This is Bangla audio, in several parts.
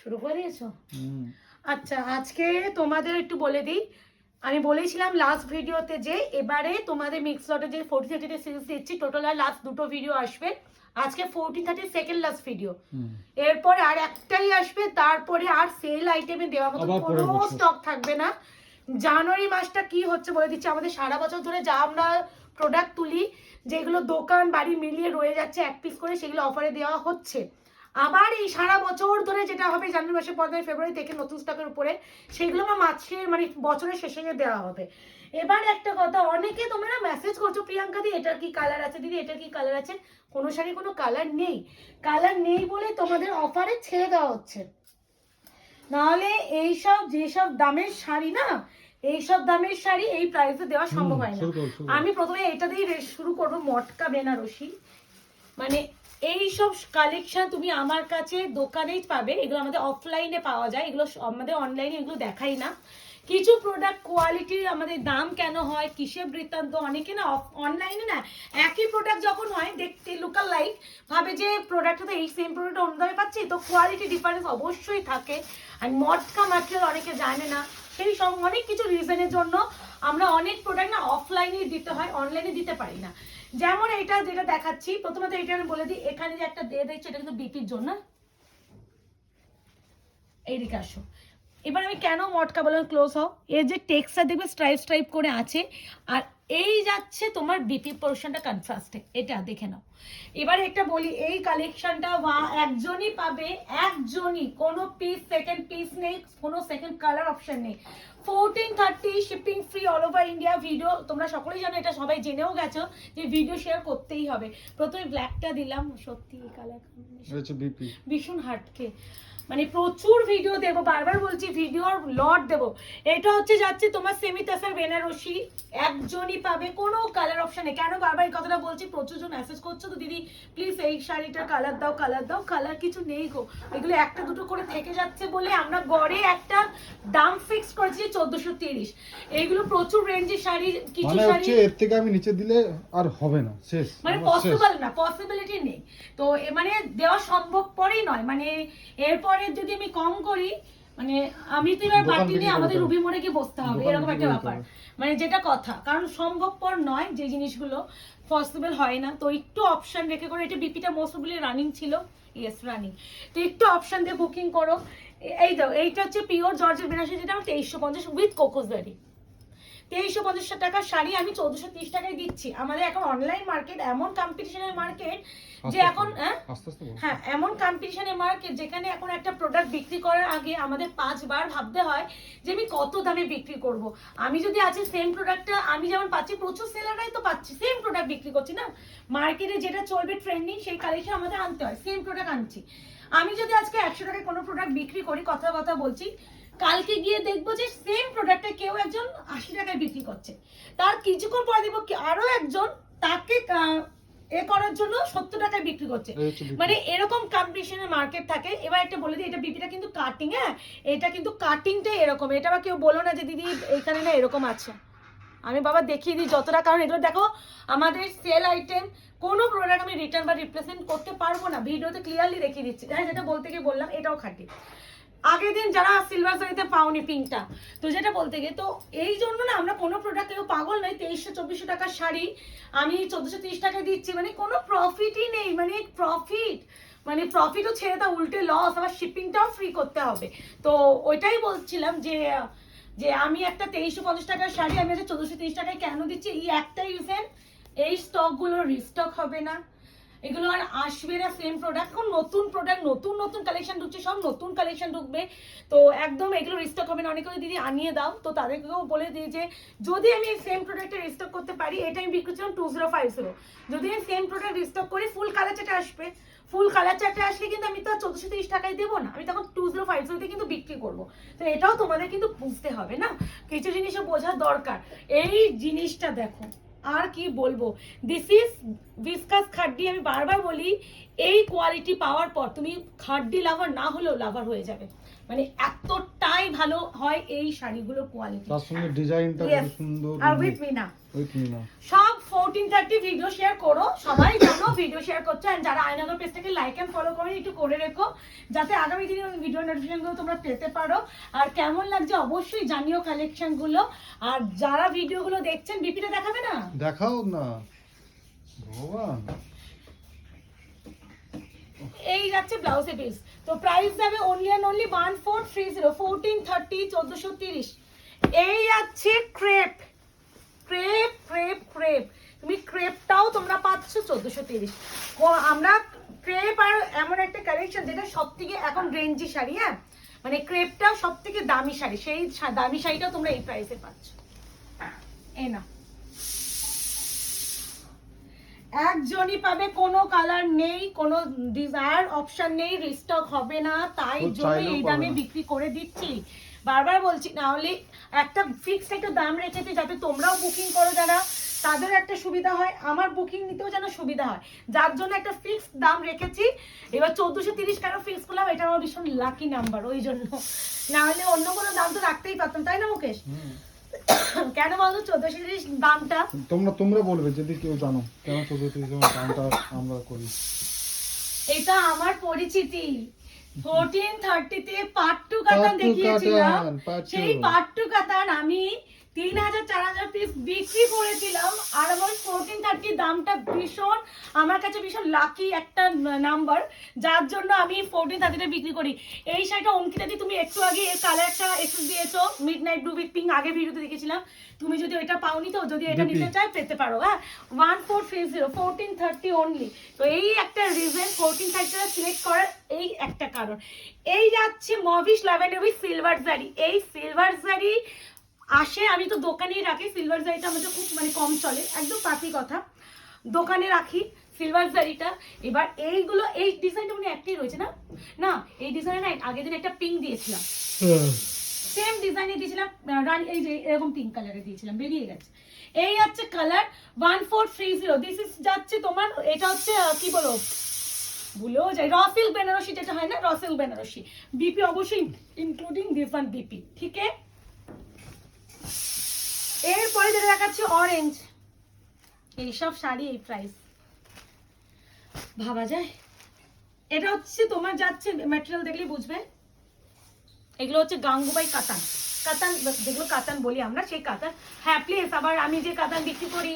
শুরু করে দিয়েছ? আচ্ছা আজকে তোমাদের একটু বলে দিই। আমি বলেছিলাম লাস্ট ভিডিওতে যে এবারে তোমাদের মিক্স লটে যে ফোর্টি থার্টিতে সিরিজ দিচ্ছি টোটাল আর লাস্ট দুটো ভিডিও আসবে। আজকে forty thirty second last video এরপরে আর একটাই আসবে তারপরে আর সেল আইটেমে দেওয়ার মতো কোনো স্টক থাকবে না। জানুয়ারি মাসটা কি হচ্ছে বলে দিচ্ছি আমাদের সারা বছর ধরে যা আমরা প্রোডাক্ট তুলি যেগুলো দোকান বাড়ি মিলিয়ে রয়ে যাচ্ছে এক পিস করে সেগুলো অফারে দেওয়া হচ্ছে। আবার এই সারা বছর ধরে যেটা হবে জানুয়ারি মাসের পনেরোই ফেব্রুয়ারি থেকে নতুন স্টকের উপরে সেগুলো আমার মাসের মানে বছরের শেষে দেওয়া হবে। এবার একটা কথা অনেকে তোমরা মেসেজ করছ প্রিয়াঙ্কা দি এটার কি কালার আছে দিদি? এটার কি কালার আছে? কোনো শাড়ি কোনো কালার নেই। কালার নেই বলে তোমাদের অফারে ছেড়ে দেওয়া হচ্ছে। নাহলে এইসব যেসব দামের শাড়ি না এইসব দামের শাড়ি এই প্রাইসে দেওয়া সম্ভব হয় না। আমি প্রথমে এটা দিয়ে শুরু করব মটকা বেনারসি। মানে এই সব কালেকশন তুমি আমার কাছে দোকানেই পাবে। এগুলো আমাদের অফলাইনে পাওয়া যায়। এগুলো আমাদের অনলাইনে এগুলো দেখাই না। কিছু প্রোডাক্ট কোয়ালিটির আমাদের দাম কেন হয়, কিসের বৃত্তান্ত? অনেকে না অনলাইনে না একই প্রোডাক্ট যখন হয়, দেখতে লোকাল লাইক ভাবে যে প্রোডাক্টটা তো এই সেম প্রোডাক্ট অন্য দামে পাচ্ছি, তো কোয়ালিটি ডিফারেন্স অবশ্যই থাকে। আর মটকা ম্যাটেরিয়াল অনেকে জানে না। সেই সব অনেক কিছু রিজনের জন্য আমরা অনেক প্রোডাক্ট না অফলাইনে দিতে হয় অনলাইনে দিতে পারি না। যেমন এটা যেটা দেখাচ্ছি, প্রথমত এটা আমি বলে দিই, এখানে যে একটা দিয়ে দেখছি, এটা কিন্তু বিপির জন্য এইদিকে আসো। এবার আমি কেন মটকা বললাম ক্লোজ হও? এর যে টেক্সচার দেখবে স্ট্রাইপ স্ট্রাইপ করে আছে, আর এই যাচ্ছে তোমার বিপি পোর্শনটা কনট্রাস্টে এটা দেখে নাও। এবার একটা বলি, এই কালেকশনটা একজনই পাবে, একজনই। কোনো পিস সেকেন্ড পিস নেই, কোনো সেকেন্ড কালার অপশন নেই। Fourteen thirty shipping free all over India video তোমরা সকলেই জানো এটা সবাই জেনেও গেছো যে ভিডিও শেয়ার করতেই হবে। প্রথমে ব্ল্যাকটা দিলাম। সত্যি কালার ভীষণ হাটকে মানে প্রচুর ভিডিও দেবো বারবার বলছি ভিডিওর লট দেবো। এটা হচ্ছে যাচ্ছে তোমার সেমি তাসার বেনারসি একজনই পাবে কোনো কালার অপশন কেন বারবার এই কথাটা বলছি? প্রচুর জন মেসেজ করছ তো দিদি প্লিজ এই শাড়িটার কালার দাও কালার দাও কালার কিছু নেই গো। এগুলো একটা দুটো করে থেকে যাচ্ছে বলে আমরা গড়ে একটা দাম ফিক্স করেছি চোদ্দশো তিরিশ। এইগুলো প্রচুর রেঞ্জের শাড়ি কিছু মানে শাড়ি হচ্ছে এর থেকে আমি নিচে দিলে আর হবে না শেষ। মানে পসিবল না পসিবিলিটি নেই। তো এ মানে দেওয়া সম্ভবপরই নয় মানে এরপরে যদি আমি কম করি মানে আমি তো এবার নিয়ে আমাদের রুবি মোড়ে গিয়ে বসতে হবে এরকম একটা ব্যাপার। মানে যেটা কথা কারণ সম্ভবপর নয় যে জিনিসগুলো পসিবল হয় না। তো একটু অপশন রেখে করে এটা বিপিটা মোস্টলি রানিং ছিল ইয়েস রানিং তো একটু অপশন দিয়ে বুকিং করো। এই দাও এইটা হচ্ছে পিওর জর্জের বেনারসি যেটা আমার তেইশশো পঞ্চাশ উইথ কোকোসবেরি তেইশশো পঞ্চাশ টাকার শাড়ি আমি চৌদ্দশো তিরিশ টাকায় দিচ্ছি। আমাদের এখন অনলাইন মার্কেট এমন কম্পিটিশনের মার্কেট যে এখন হ্যাঁ। হ্যাঁ এমন কম্পিটিশনের মার্কেট যেখানে এখন একটা প্রোডাক্ট বিক্রি করার আগে আমাদের পাঁচবার ভাবতে হয় যে আমি কত দামে বিক্রি করব। আমি যদি আজকে সেম প্রোডাক্টটা আমি যেমন পাচ্ছি প্রচুর সেলাররাই তো পাচ্ছি সেম প্রোডাক্ট বিক্রি করছি না? মার্কেটে যেটা চলবে ট্রেন্ডিং সেই কালেকশন আমাদের আনতে হয় সেম প্রোডাক্ট আনছি। আমি যদি আজকে একশো প্রোডাক্ট বিক্রি করি কথা কথা বলছি। কালকে গিয়ে দেখব যে সেম প্রোডাক্টটা কেউ একজন আশি টাকায় বিক্রি করছে। তার কিছুক্ষণ পরে দেখব আরও একজন তাকে এ করার জন্য সত্তর টাকায় বিক্রি করছে। মানে এরকম কম্পিটিশনের মার্কেট থাকে। এবার একটা বলে দিই এটা বিপিটা কিন্তু কাটিং হ্যাঁ? এটা কিন্তু কাটিংটাই এরকম। এটা আবার কেউ বলো না যে দিদি এখানে না এরকম আছে। আমি বাবা দেখিয়ে দিই যতটা কারণ এগুলো দেখো আমাদের সেল আইটেম কোনো প্রোডাক্ট আমি রিটার্ন বা রিপ্লেসমেন্ট করতে পারব না। ভিডিওতে ক্লিয়ারলি দেখিয়ে দিচ্ছি। হ্যাঁ যেটা বলতে গিয়ে বললাম, এটাও খাটি। আগের দিন যারা সিলভার শাড়িতে পাওনি পিঙ্কটা তো যেটা বলতে গিয়ে, তো এই জন্য না আমরা কোনো প্রোডাক্ট কেউ পাগল নয়, তেইশশো, চব্বিশশো টাকার শাড়ি, আমি চোদ্দশো, তিরিশ টাকায় দিচ্ছি। মানে কোনো প্রফিটই নেই মানে প্রফিট মানে প্রফিটও ছেড়ে দাও, উল্টে লস আবার শিপিংটাও ফ্রি করতে হবে। তো ওইটাই বলছিলাম যে যে আমি একটা তেইশশো, পঞ্চাশ টাকার শাড়ি, আমি আজকে চোদ্দশো, তিরিশ টাকায় কেন দিচ্ছি? এই একটা রিজেন এই স্টকগুলো রিস্টক হবে না। এগুলো আর আসবে না সেম প্রোডাক্ট এখন নতুন প্রোডাক্ট নতুন নতুন কালেকশন ঢুকছে, সব নতুন কালেকশন ঢুকবে। তো একদম এগুলো রিস্টক হবে না। অনেকে দিদি আনিয়ে দাও। তো তাদেরকেও বলে দিই যে, যদি আমি এই সেম প্রোডাক্টটা রিস্টক করতে পারি এটা আমি বিক্রি করছিলাম টু জিরো ফাইভ জিরো যদি আমি সেম প্রোডাক্ট রিস্টক করি ফুল কালার চারটে আসবে। ফুল কালার চারটে আসলে কিন্তু আমি তো চোদ্দশো তিরিশ টাকায় দেবো না। আমি তখন টু জিরো ফাইভ জিরোতে কিন্তু বিক্রি করব। তো এটাও তোমাদের কিন্তু বুঝতে হবে না। কিছু জিনিসও বোঝার দরকার। এই জিনিসটা দেখো। আর কি বলব? দিস ইজ ভিসকাস খাড্ডি আমি বারবার বলি, এই কোয়ালিটি পাওয়ার পর তুমি খাড্ডি লাভার না হলেও লাভার হয়ে যাবে। মানে এতটাই ভালো হয় এই শাড়িগুলো কোয়ালিটি তার সঙ্গে ডিজাইনটা খুব সুন্দর আর উইথ মিনা ওই কিনা সব ফোরটিন থার্টি ভিডিও শেয়ার করো সবাই জানো ভিডিও শেয়ার করছ। And যারা আয়নাগর পেজটাকে লাইক এন্ড ফলো করে একটু করে রেখো যাতে আগামী দিনে ভিডিও নোটিফিকেশনগুলো তোমরা পেতে পারো। আর কেমন লাগছে অবশ্যই জানিও কালেকশনগুলো। আর যারা ভিডিও গুলো দেখছেন বিপিটা দেখাবে না? দেখাও না। ভগবান। এই যাচ্ছে ব্লাউজে পিস তো প্রাইস যাবে only and only one four three zero fourteen thirty চোদ্দোশো তিরিশ। এই যাচ্ছে ক্রেপ ক্রেপ ক্রেপ ক্রেপ তুমি ক্রেপটাও তোমরা পাচ্ছ চোদ্দোশো তিরিশ। আমরা ক্রেপ আর এমন একটা কালেকশন যেটা সব থেকে এখন রেঞ্জি শাড়ি হ্যাঁ? মানে ক্রেপটাও সব থেকে দামি শাড়ি। সেই দামি শাড়িটাও তোমরা এই প্রাইসে পাচ্ছ। এ না একজনই পাবে কোনো কালার নেই কোনো ডিজায়ার অপশন নেই রিস্টক হবে না তাই জন্য এই দামে বিক্রি করে দিচ্ছি। বারবার বলছি না হলে একটা ফিক্সড একটা দাম রেখেছি যাতে তোমরাও বুকিং করো যারা তাদের একটা সুবিধা হয় আমার বুকিং নিতেও যেন সুবিধা হয়। যার জন্য একটা ফিক্সড দাম রেখেছি। এবার চোদ্দোশো তিরিশ কেন ফিক্স করলাম? এটা আমার ভীষণ লাকি নাম্বার ওই জন্য। না হলে অন্য কোনো দাম তো রাখতেই পারতাম তাই না মুকেশ। কেন বলতো চোদ্দোশো তিরিশ দামটা? তোমরা তোমরা বলবে যদি কেউ জানো। কেন চতুর্থ দামটা আমরা করি? এটা আমার পরিচিতি। ফোরটিন থার্টিতে কাতান পাট্টু দেখিয়েছিলাম। কাতান, পাট্টু। সেই টু কাতান আমি তিন হাজার চার হাজার পিস বিক্রি করেছিলাম। আর আমার ফোরটিন থার্টি দামটা ভীষণ আমার কাছে ভীষণ লাকি একটা নাম্বার যার জন্য আমি ফোরটিন থার্টিটা বিক্রি করি। এই শাড়িটা অঙ্কিতা দি তুমি একটু আগে এর কালার একটা এক্সেস দিয়েছ midnight blue with pink আগে ভিডিওতে দেখেছিলাম। তুমি যদি এটা পাওনি তো যদি এটা। নিতে চাই পেতে পারো হ্যাঁ? One four three zero fourteen thirty only তো এই একটা রিজন ফোরটিন থার্টিটা সিলেক্ট করার এই একটা কারণ। এই যাচ্ছে মভিশ ল্যাভেন্ডার উইথ সিলভার জারি। এই সিলভার জারি আসে আমি তো দোকানেই রাখি সিলভার জারিটা আমাদের খুব মানে কম চলে একদম পাতি কথা। দোকানে রাখি সিলভার জারিটা। এবার এইগুলো এই ডিজাইনটা মানে একটাই রয়েছে না? না এই ডিজাইনে না আগের দিন একটা পিঙ্ক দিয়েছিলাম। সেম ডিজাইনে দিয়েছিলাম রানী এই যে এরকম পিঙ্ক কালারে দিয়েছিলাম বেরিয়ে গেছে। এই হচ্ছে colour one four three zero this is যাচ্ছে তোমার এটা হচ্ছে কি বলো? ভুলেও যাই রসিল বেনারসি যেটা হয় না রসিল বেনারসি। বিপি অবশ্যই ইনক্লুডিং দিস ওয়ান বিপি ঠিক আছে? এরপরে যেটা দেখাচ্ছি অরেঞ্জ এইসব শাড়ি এই প্রাইস ভাবা যায়? এটা হচ্ছে তোমার যাচ্ছে ম্যাটেরিয়াল দেখলেই বুঝবে। এগুলো হচ্ছে গাঙ্গুবাই কাতান। কাতান যেগুলো কাতান বলি আমরা সেই কাতান। হ্যাঁ প্লিজ আবার আমি যে কাতান বিক্রি করি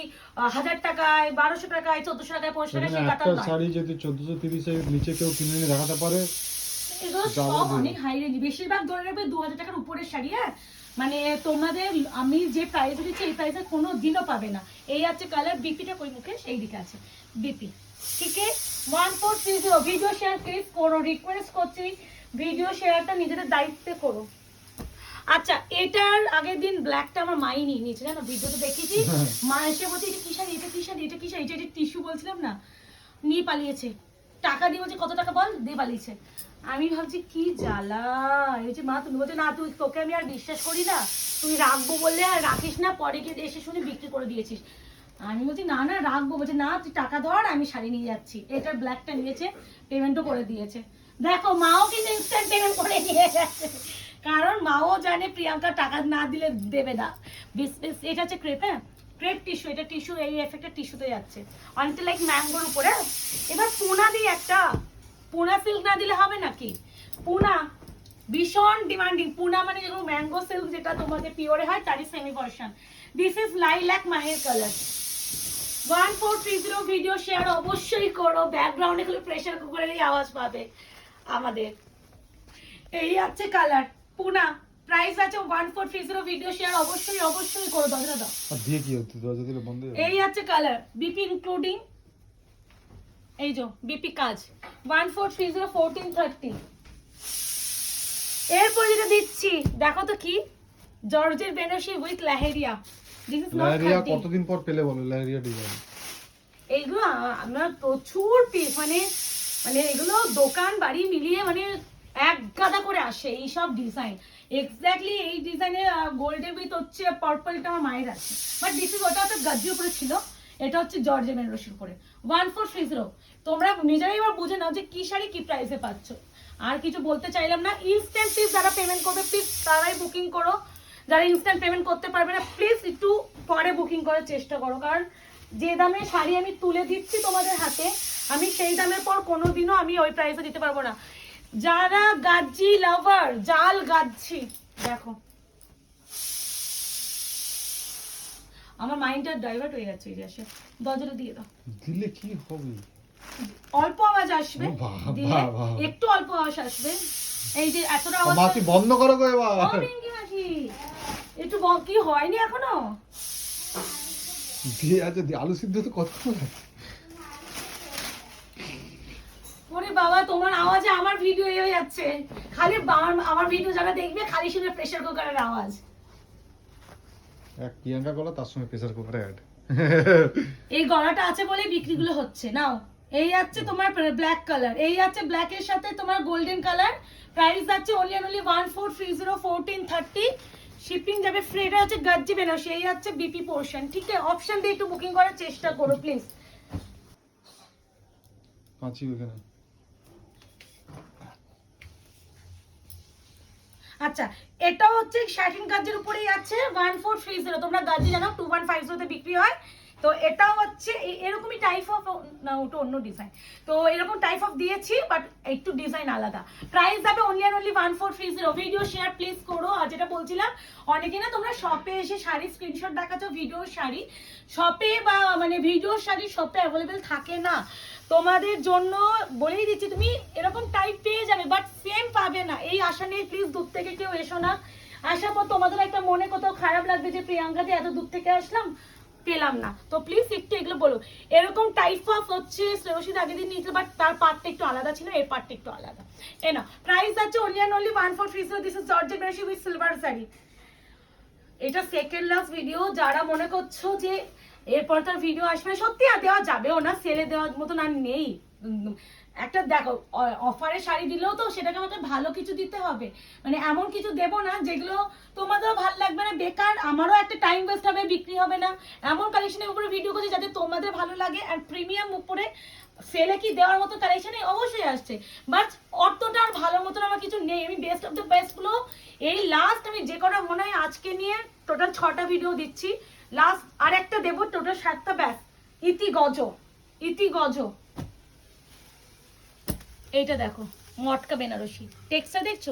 হাজার টাকায় বারোশো টাকায় চোদ্দশো টাকায় পনেরোশো টাকায় সেই কাতান নয়। শাড়ি যদি চোদ্দশো তিরিশের নিচে কেউ কিনে এনে দেখাতে পারে এগুলো সব অনেক হাই রেঞ্জ বেশিরভাগ ধরে নেবে দু হাজার টাকার উপরের শাড়ি হ্যাঁ? মানে তোমাদের আমি যে প্রাইস দিচ্ছি এই প্রাইসে কোনো দিনও পাবে না। এই আছে কালার বিপিটা কই মুখে সেই দিকে আছে বিপি ঠিক আছে? One four three zero video share please করো রিকোয়েস্ট করছি। ভিডিও শেয়ারটা নিজেদের দায়িত্বে করো। আচ্ছা এটার আগের দিন ব্ল্যাকটা আমার মাই নিয়ে নিয়েছে জানো? ভিডিওতে দেখেছি হ্যাঁ। মা এসে বলছে এটা কি শাড়ি এটা কি শাড়ি এটা কি শাড়ি এটা টিস্যু বলছিলাম না নিয়ে পালিয়েছে। টাকা দিয়ে বলছে কত টাকা বল? দিয়ে পালিয়েছে। আমি ভাবছি, কি জ্বালা? এই হচ্ছে মা, তুমি বলছো, না, তুই, তোকে আমি আর বিশ্বাস করি না। তুই রাখব বললে আর রাখিস না, পরে গিয়ে এসে শুনে বিক্রি করে দিয়েছিস। আমি বলছি, না না, রাখব। বলছে, না, তুই টাকা ধর, আমি শাড়ি নিয়ে যাচ্ছি। এটার ব্ল্যাকটা নিয়েছে পেমেন্টও করে দিয়েছে। দেখো, মাও কিন্তু ইনস্ট্যান্ট পেমেন্ট করে নিয়ে গেছে কারণ মাও জানে প্রিয়াঙ্কা টাকা না দিলে দেবে না। বেশ এটা হচ্ছে ক্রেপ হ্যাঁ? ক্রেপ টিস্যু এটা টিস্যু এই এফেক্টটা টিস্যুতে যাচ্ছে। অনেকটা লাইক ম্যাঙ্গোর উপরে। এবার পুনা দিই একটা পুনা সিল্ক না দিলে হবে নাকি? পুনা ভীষণ ডিমান্ডিং পুনা মানে যেগুলো ম্যাঙ্গো সিল্ক যেটা তোমাদের পিওরে হয় তারই semi version this is lilac Maher colour one four three zero video share অবশ্যই করো। ব্যাকগ্রাউন্ডে খালি প্রেশার কুকারেরই আওয়াজ পাবে আমাদের। এই আছে কালার পুনা প্রাইস আছে one four three zero video share অবশ্যই অবশ্যই করো। দাদা দিয়ে কি দিলে বন্ধ এই আছে কালার বিপি ইনক্লুডিং এই যে বিপি কাজ। One four three zero fourteen thirty এরপর যেটা দিচ্ছি দেখো তো কি? জর্জের Banarasi with leheriya this is leheriya কতদিন পর পেলে বলো? লাহেরিয়া ডিজাইন এইগুলো আমরা প্রচুর পিস মানে মানে এগুলো দোকান বাড়ি মিলিয়ে মানে এক গাদা করে আসে এই সব ডিজাইন এক্স্যাক্টলি এই ডিজাইনের গোল্ডের উইথ হচ্ছে পার্পলটা আমার মায়ের আছে। বাট দিস ইজ ওটা তো গাজ্জি উপরে ছিল। এটা হচ্ছে জর্জে বেনারসির উপরে ওয়ান ফোর থ্রি জিরো তোমরা নিজেরাই এবার বুঝে নাও যে কি শাড়ি কি প্রাইসে পাচ্ছ। আর কিছু বলতে চাইলাম না ইনস্ট্যান্ট প্লিজ যারা পেমেন্ট করবে প্লিজ তারাই বুকিং করো। যারা ইনস্ট্যান্ট পেমেন্ট করতে পারবে না প্লিজ একটু পরে বুকিং করার চেষ্টা করো। কারণ যে দামে শাড়ি আমি তুলে দিচ্ছি তোমাদের হাতে, আমি সেই দামের পর কোনোদিনও আমি ওই প্রাইসে দিতে পারব না। যারা গাজ্জি লাভার জাল গাজ্জি দেখো আমার মাইন্ডটা ডাইভার্ট হয়ে যাচ্ছে এই আসে। দরজাটা দিয়ে দাও। দিলে কি হবে? অল্প আওয়াজ আসবে। দিলে একটু অল্প আওয়াজ আসবে। এই যে এতটা আওয়াজ মাসি বন্ধ করো গো ও এবার পিঙ্কি মাসি একটু ব- কি হয়নি এখনও? দিয়ে দিয়ে আলু সিদ্ধ তো কত ওরে বাবা তোমার আওয়াজে আমার ভিডিও হয়ে যাচ্ছে। খালি আমার ভিডিও যারা দেখবে খালি শুনে প্রেসার কুকারের আওয়াজ। এক প্রিয়াঙ্কা গলা তার সঙ্গে প্রেসার কুকারে অ্যাড এই গলাটা আছে বলেই বিক্রিগুলো হচ্ছে। নাও এই আছে তোমার ব্ল্যাক কালার এই আছে ব্ল্যাক এর সাথে তোমার গোল্ডেন কালার প্রাইস আছে only only one four three zero fourteen thirty shipping যাবে ফ্রি এটা হচ্ছে গাজ্জি বেনারসি এই হচ্ছে বিপি পোর্শন ঠিক আছে? অপশন দিয়ে একটু বুকিং করার চেষ্টা করো প্লিজ পাঁচি ওখানে আচ্ছা এটা হচ্ছে শার্টিন গাজের উপরেই আছে ওয়ান ফোর থ্রি জিরো তোমরা গাজি জানো টু ওয়ান ফাইভ বিক্রি হয়। তো এটাও হচ্ছে এরকমই টাইপ অফ না, ওটা অন্য ডিজাইন তো এরকম টাইপ অফ দিয়েছি বাট একটু ডিজাইন আলাদা। প্রাইস যাবে only and only one four three zero video share please করো। আর যেটা বলছিলাম, অনেকে না তোমরা শপে এসে শাড়ি স্ক্রিনশট দেখাচ্ছ ভিডিও শাড়ি। শপে বা মানে ভিডিও শাড়ি শপে অ্যাভেলেবেল থাকে না। তোমাদের জন্য বলেই দিচ্ছি, তুমি এরকম টাইপ পেয়ে যাবে বাট সেম পাবে না। এই আশা নিয়ে প্লিজ দূর থেকে কেউ এসো না। আসার পর তোমাদের একটা মনে কোথাও খারাপ লাগবে যে প্রিয়াঙ্কা দিয়ে এত দূর থেকে আসলাম। পেলাম না। তো প্লিজ একটু এগুলো বলো। এরকম টাইপ অফ হচ্ছে শ্রেয়সীদ আগের দিন নিয়েছিল বাট তার পার্টটা একটু আলাদা ছিল, এর পার্টটা একটু আলাদা। এ না প্রাইস আছে only and only one four three this is georgette Banarasi with silver sari এটা সেকেন্ড লাস্ট ভিডিও যারা মনে করছ যে এরপর তার ভিডিও আসবে, সত্যি আর দেওয়া যাবেও না সেলে দেওয়ার মতন আর নেই। একটা দেখো অফারে শাড়ি দিলেও তো সেটাকে আমাকে ভালো কিছু দিতে হবে। মানে এমন কিছু দেবো না যেগুলো তোমাদেরও ভালো লাগবে না, বেকার, আমারও একটা টাইম ওয়েস্ট হবে, বিক্রি হবে না। এমন কালেকশনের উপরে ভিডিও করছি যাতে তোমাদের ভালো লাগে আর প্রিমিয়াম উপরে সেলে কি দেওয়ার মতো কালেকশন অবশ্যই আসছে। বাট অতটা আর ভালো মতন আমার কিছু নেই। আমি বেস্ট অফ দ্য বেস্টগুলো এই লাস্ট আমি যে কটা মনে হয় আজকে নিয়ে টোটাল ছটা ভিডিও দিচ্ছি। লাস্ট আর একটা দেবো টোটাল সাতটা ব্যাস। ইতি গজ ইতি গজ। এইটা দেখো, মটকা বেনারসি। টেক্সটা দেখছ?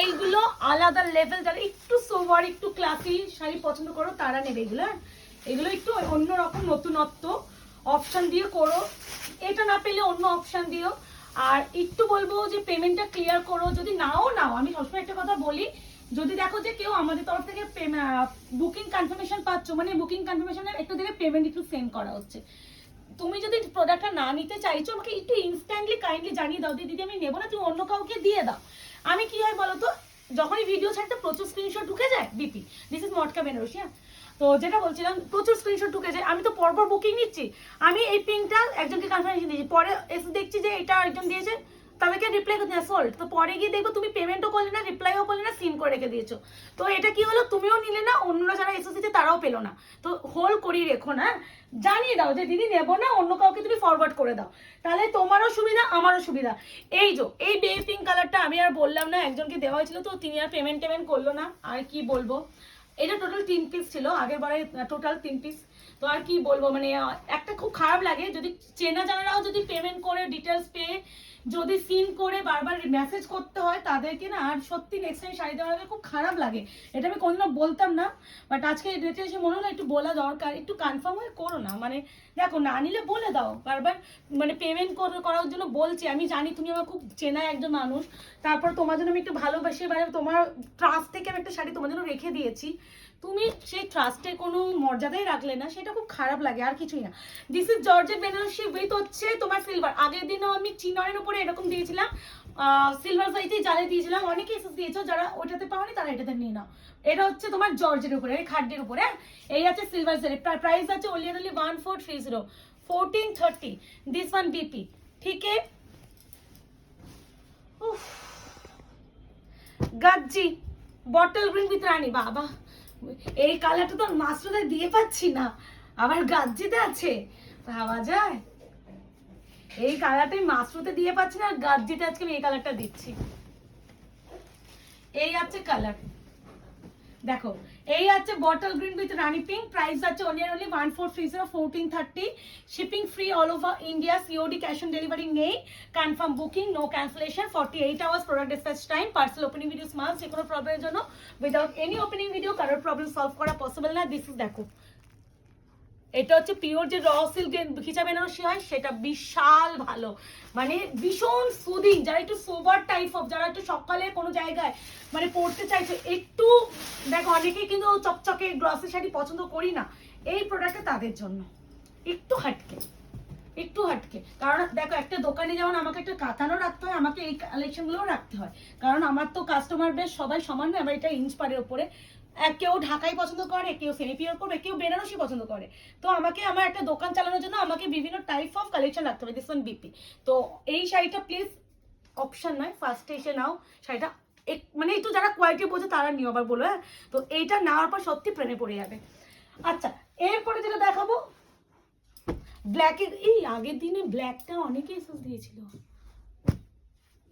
এইগুলো আলাদা লেভেল যারা একটু সোবার একটু ক্লাসি শাড়ি পছন্দ করো, তারা নেবে এগুলো হ্যাঁ? এগুলো একটু অন্যরকম নতুনত্ব। অপশন দিয়ে করো। এটা না পেলে অন্য অপশন দিও। আর একটু বলব যে পেমেন্টটা ক্লিয়ার করো। যদি নাও নাও। আমি সবসময় একটা কথা বলি, যদি দেখো যে কেউ আমাদের তরফ থেকে বুকিং কনফার্মেশন পাচ্ছ মানে বুকিং কনফার্মেশনের একটু দিকে পেমেন্ট একটু সেন্ড করা হচ্ছে। তুমি যদি প্রোডাক্টটা না নিতে চাইছো, আমাকে একটু ইনস্ট্যান্টলি কাইন্ডলি জানিয়ে দাও। দিদি, আমি নেব না, তুমি অন্য কাউকে দিয়ে দাও। আমি কি হয় বলো তো, যখনই ভিডিও ছাড়তে প্রচুর স্ক্রিনশট ঢুকে যায় বিপি দিস ইজ মটকা বেনারসি হ্যাঁ? তো যেটা বলছিলাম, প্রচুর স্ক্রিনশট ঢুকে যায়। আমি তো পরপর বুকিং নিচ্ছি। আমি এই পিনটা একজনকে কনফার্মেশন দিয়েছি। পরে এসে দেখছি যে এটা একজন দিয়েছে। তাদেরকে রিপ্লাই করতে সোল্ড তো পরে গিয়ে দেখব তুমি পেমেন্টও করলে না রিপ্লাইও করলে না সিম করে রেখে দিয়েছ। তো এটা কি হলো? তুমিও নিলে না, অন্যরা যারা এসেছে তারাও পেল না। তো হোল করিয়ে রেখো না। জানিয়ে দাও যে দিদি নেব না, অন্য কাউকে তুমি ফরওয়ার্ড করে দাও। তাহলে তোমারও সুবিধা, আমারও সুবিধা। এই যে, এই বে পিঙ্ক কালারটা আমি আর বললাম না, একজনকে দেওয়া হয়েছিল তো, তিনি আর পেমেন্ট টেমেন্ট করল না। আর কি বলব? এটা টোটাল তিন পিস ছিল, আগের বারে টোটাল তিন পিস তো আর কি বলব? মানে একটা খুব খারাপ লাগে, যদি চেনা জানারাও যদি পেমেন্ট করে ডিটেলস পেয়ে যদি সিন করে বারবার মেসেজ করতে হয়, তাদেরকে না আর সত্যি নেক্সট টাইম শাড়ি দেওয়ার আগে খুব খারাপ লাগে। এটা আমি কোনোদিনও বলতাম না বাট আজকে ডেটে এসে মনে হলো একটু বলা দরকার, একটু কনফার্ম হয়ে করো না। মানে দেখো, না নিলে বলে দাও, বারবার মানে পেমেন্ট করার জন্য বলছি। আমি জানি তুমি আমার খুব চেনা একজন মানুষ, তারপর তোমার জন্য আমি একটু ভালোবাসি মানে তোমার ট্রাস্ট থেকে আমি একটা শাড়ি তোমার জন্য রেখে দিয়েছি। তুমি সেই ট্রাস্টের কোনো মর্যাদাই রাখলে না, সেটা খুব খারাপ লাগে, আর কিছুই না। This is georgette Banarasi with হচ্ছে তোমার সিলভার আগের দিনও আমি চিনরের উপরে এরকম দিয়েছিলাম সিলভার সাইজে জালে দিয়েছিলাম। অনেকে এসে দিয়েছ, যারা ওইটাতে পাওনি, তারা এটাতে নিয়ে নাও। এটা হচ্ছে তোমার জর্জের উপরে, এই খাদ্যের উপরে হ্যাঁ? এই আছে সিলভার সাইজ প্রাইস আছে only only one four three zero fourteen thirty this one BP ঠিক উফ। Gajji bottle green with rani, বাবা। এই কালারটা তো মাস্টারদের দিয়ে পাচ্ছি না। আবার গাজ্জিতে আছে। ভাবা যায়। এই কালারটাই মাশরুতে দিয়ে পাচ্ছি না, আর গার্জিতে আজকে আমি এই কালারটা দিচ্ছি। এই আছে কালার। দেখো এই আছে bottle green with rani pink price আছে only only one four three zero fourteen thirty shipping free all over India COD cash on delivery নেই। Confirm booking no cancellation forty eight hours product dispatch time parcel opening video smart যে কোনো প্রবলেমের জন্য উইদাউট এনি ওপেনিং ভিডিও কারোর প্রবলেম সলভ করা পসিবল না। দিস ইজ দেখো। এটা হচ্ছে পিওর যে র সিল্ক খিচা বেনারসি হয়, সেটা বিশাল ভালো। মানে ভীষণ সুদিং যারা একটু সোবার টাইপ অফ যারা একটু সকালে কোনো জায়গায় মানে পড়তে চাইছে, একটু দেখো অনেকেই কিন্তু চকচকে গ্লসি শাড়ি পছন্দ করি না। এই প্রোডাক্টটা তাদের জন্য। একটু হাটকে একটু হাটকে। কারণ দেখো একটা দোকানে যেমন আমাকে একটা কাতানো রাখতে হয়, আমাকে এই কালেকশনগুলোও রাখতে হয়। কারণ আমার তো কাস্টমার বেশ সবাই সমান আমার এটা ইঞ্চ পারের ওপরে। কেউ ঢাকাই পছন্দ করে, কেউ সেমি পিওর করবে, কেউ বেনারসি পছন্দ করে। তো আমাকে আমার একটা দোকান চালানোর জন্য আমাকে বিভিন্ন টাইপ অফ কালেকশন রাখতে হবে দিস ওয়ান বিপি তো এই শাড়িটা প্লিজ অপশন নয় ফার্স্টে এসে নাও, শাড়িটা মানে একটু যারা কোয়ালিটি বোঝে তারা নিও, আবার বলো হ্যাঁ? তো এইটা নেওয়ার পর সত্যি প্রেমে পড়ে যাবে। আচ্ছা এরপরে যেটা দেখাবো ব্ল্যাকের এই আগের দিনে ব্ল্যাকটা অনেকে এসেস দিয়েছিল।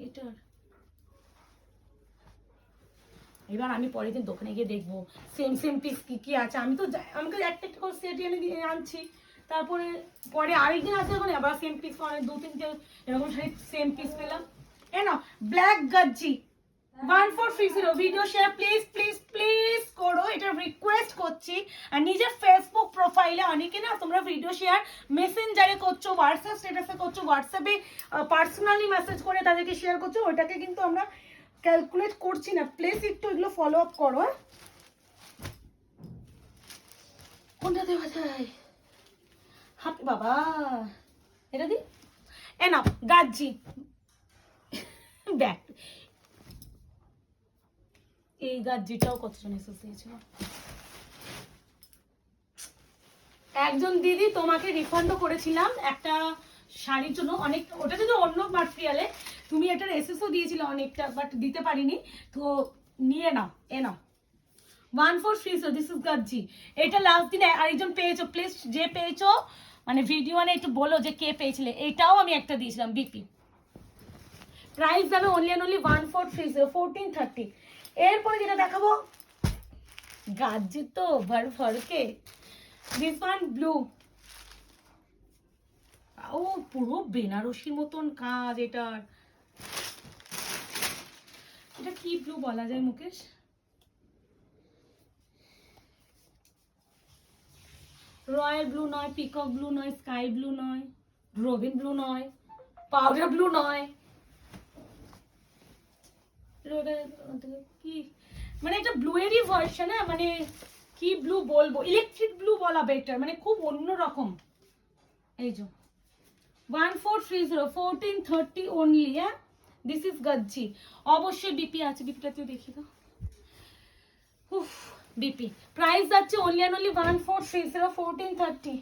এটার এবার আমি পরের দিন দোকানে গিয়ে দেখব। সেম সেম পিস কি কি আছে? আমি তো আমাকে একটা একটা করে সেট এনে দিয়ে আনছি। তারপরে, পরে আরেকদিন আসে ওখানে আবার সেম পিস মানে দু তিনটে এরকম শাড়ি সেম পিস পেলাম। এ না black gajji one four three zero video share please please please করো। এটা রিকোয়েস্ট করছি। আর নিজের ফেসবুক প্রোফাইলে অনেকে না, তোমরা ভিডিও শেয়ার মেসেঞ্জারে করছ হোয়াটসঅ্যাপ স্ট্যাটাসে করছ হোয়াটসঅ্যাপে পার্সোনালি মেসেজ করে তাদেরকে শেয়ার করছ, ওটাকে কিন্তু আমরা ক্যালকুলেট করছি না প্লিজ একটু এগুলো ফলো আপ করো হ্যাঁ? কোনটা দেওয়া যায়? হাত, বাবা, এটা দি? এ গাজ্জি। ব্যাক। এই গাজ্জিটাও কতজন এসেস দিয়েছিল? একজন দিদি তোমাকে রিফান্ডও করেছিলাম, একটা শাড়ির জন্য অনেক, ওটা যদি অন্য মাটেরিয়ালে তুমি এটার এসএসও দিয়েছিলে অনেকটা বাট দিতে পারিনি, তো নিয়ে নাও, এ নাও। One four three this is gajji এটা লাস্ট দিনে আরেকজন পেয়েছ প্লিজ যে পেয়েছ মানে ভিডিও মানে একটু বলো যে কে পেয়েছিলে, এটাও আমি একটা দিয়েছিলাম বিপি প্রাইস যাবে only and only one four three zero fourteen thirty এরপরে যেটা দেখাবো গাজ্জি তো ভর ভরকে দিস ওয়ান ব্লু ও পুরো বেনারসির মতন কাজ এটার। এটা কি ব্লু বলা যায়, মুকেশ? রয়্যাল ব্লু নয়, পিকক ব্লু নয়, স্কাই ব্লু নয়, রবিন ব্লু নয়, পাউডার ব্লু নয়। কি? মানে এটা ব্লু এরই ভার্সন হ্যাঁ? মানে কি ব্লু বলব? ইলেকট্রিক ব্লু বলা বেটার মানে খুব অন্যরকম। এই যে। One four three zero fourteen thirty only হ্যাঁ দিস ইজ গজ্জি অবশ্যই বিপি আছে বিপিটা তুই দেখি তো উফ বিপি প্রাইস যাচ্ছে only and one four three zero fourteen thirty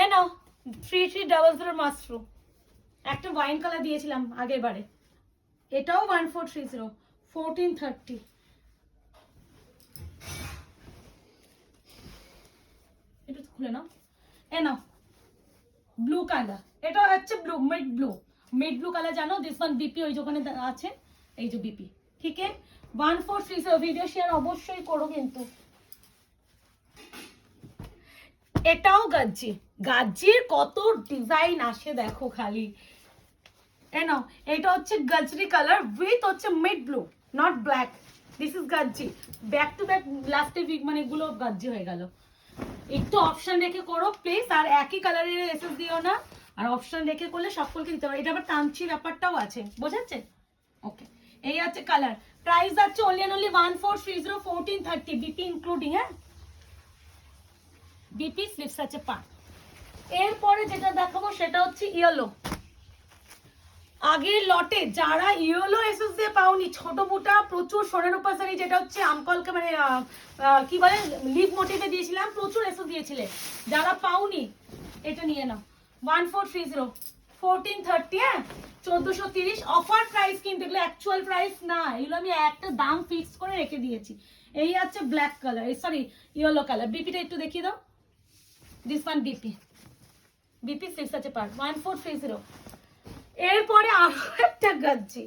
A now three three double zero mushroom. একটা ওয়াইন কালার দিয়েছিলাম আগের বারে। এটাও one four three zero fourteen thirty এটা খুলে নাও। এ ব্লু কালার এটা হচ্ছে blue mid blue mid blue colour জানো? দিস ওয়ান বিপি ওই দোকানে আছে, এই যে বিপি ঠিক one four three video share অবশ্যই করো কিন্তু। এটাও গাজ্জি। গাজ্জির কত ডিজাইন আসে দেখো খালি। নাও, এটা হচ্ছে গাজরি কালার উইথ হচ্ছে mid blue not black this is gajji. Back to back লাস্টে উইক মানে এগুলো গাজ্জি হয়ে গেল। একটু অপশন রেখে করো প্লিজ আর একই কালারের এসএস দিও না। আর অপশন রেখে করলে সকলকে দিতে পারো। এটা আবার টানছি ব্যাপারটাও আছে। বোঝাচ্ছে? ওকে এই আছে কালার প্রাইস আছে only and only one four three zero fourteen thirty BP including হ্যাঁ? বিপি স্লিপস আছে পা এরপরে যেটা দেখাবো সেটা হচ্ছে ইয়েলো আগের লটে যারা ইয়েলো এসএস দিয়ে পাওনি, ছোট মোটা প্রচুর সোনার উপাসারি যেটা হচ্ছে আমকলকে মানে কি বলে, লিভ মোটিভে দিয়েছিলাম, প্রচুর এসএস দিয়েছিলে। যারা পাওনি, এটা নিয়ে নাও। One four three zero fourteen thirty হ্যাঁ? চোদ্দোশো তিরিশ অফার প্রাইস কিন্তু, এগুলো অ্যাকচুয়াল প্রাইস না, এগুলো আমি একটা দাম ফিক্স করে রেখে দিয়েছি। এই আছে ব্ল্যাক কালার এই সরি ইয়েলো কালার বিপিটা একটু দেখিয়ে দাও। This one BP BP six আছে per one four three zero এরপরে আরও একটা গাজ্জি।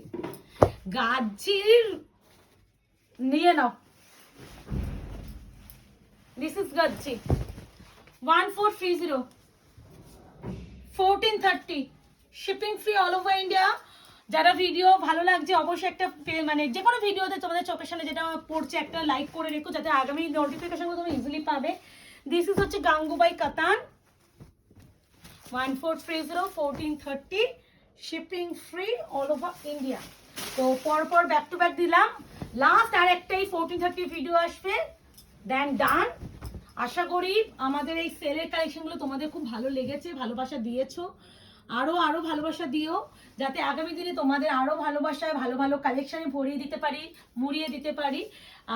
গাজ্জির নিয়ে নাও। This is gajji. One four three zero fourteen thirty shipping free all over India যারা ভিডিও ভালো লাগছে, অবশ্যই একটা মানে যে কোনো ভিডিওতে তোমাদের চোখের সামনে যেটা পড়ছে, একটা লাইক করে রেখো, যাতে আগামী নোটিফিকেশনগুলো তুমি ইজিলি পাবে। দিস ইজ হচ্ছে Gangubai katan. One four three zero fourteen thirty shipping free all over India তো পরপর ব্যাক টু ব্যাক দিলাম। লাস্ট আর একটাই ফোরটিন থার্টি ভিডিও আসবে। দেন ডান আশা করি আমাদের এই সেলের কালেকশনগুলো তোমাদের খুব ভালো লেগেছে, ভালোবাসা দিয়েছ। আরও আরও ভালোবাসা দিও, যাতে আগামী দিনে তোমাদের আরও ভালোবাসায় ভালো ভালো কালেকশনে ভরিয়ে দিতে পারি, মুড়িয়ে দিতে পারি।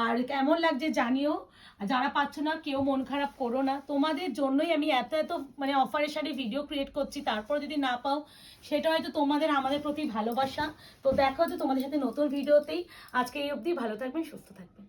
আর কেমন লাগছে জানিও। আর যারা পাচ্ছ না, কেউ মন খারাপ করো না। তোমাদের জন্যই আমি এত এত মানে অফারের সাথে ভিডিও ক্রিয়েট করছি। তারপর যদি না পাও, সেটা হয়তো তোমাদের, আমাদের প্রতি ভালোবাসা। তো দেখা হচ্ছে তোমাদের সাথে নতুন ভিডিওতেই আজকে এই অবধি ভালো থাকবেন, সুস্থ থাকবেন।